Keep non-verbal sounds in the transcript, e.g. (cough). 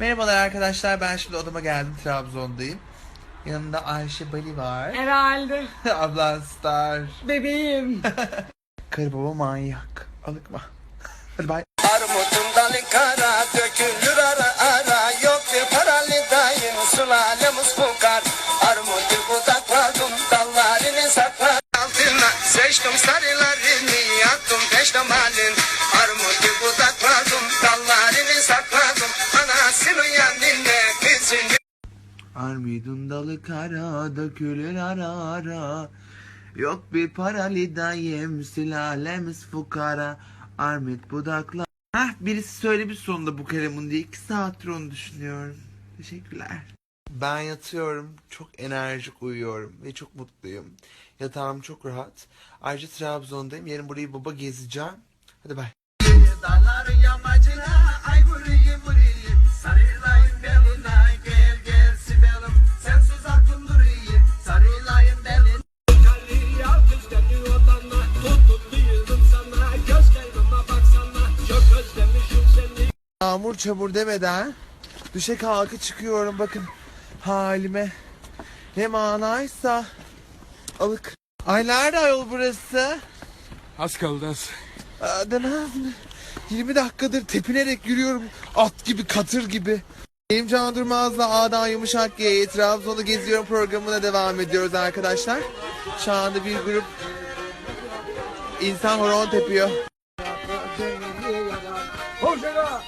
Merhabalar arkadaşlar ben şimdi odama geldim Trabzon'dayım. Yanımda Ayşe Bali var. Herhalde. (laughs) Ablan Star. Bebeğim. (laughs) Karı baba manyak. Alıkma. (laughs) Hadi bay. Armutun dalı kara dökülür ara ara Yok bir paralı dayın sülalemiz kokar Armutu budakladım dallarını saklar Altına seçtim sarılarını Armudun dalı kara dökülür ara ara. Yok bir paralı dayım sülalemiz fukara. Armut budakla. Hah birisi söylemiş sonunda bu kalemun diye. iki saattir onu düşünüyorum. Teşekkürler. Ben yatıyorum. Çok enerjik uyuyorum ve çok mutluyum. Yatağım çok rahat. Ayrıca Trabzon'dayım. Yarın burayı baba gezeceğim. Hadi bay. Yağmur çamur demeden düşe kalkı çıkıyorum bakın halime. Ne manaysa alık. Ay nerede ayol burası? Az kaldı az. Aa, demez mi? 20 dakikadır tepinerek yürüyorum at gibi katır gibi. Benim Can Durmaz'la A'dan Yumuşak G'ye Trabzon'u geziyorum programına devam ediyoruz arkadaşlar. Şu anda bir grup insan horon tepiyor. Hoşça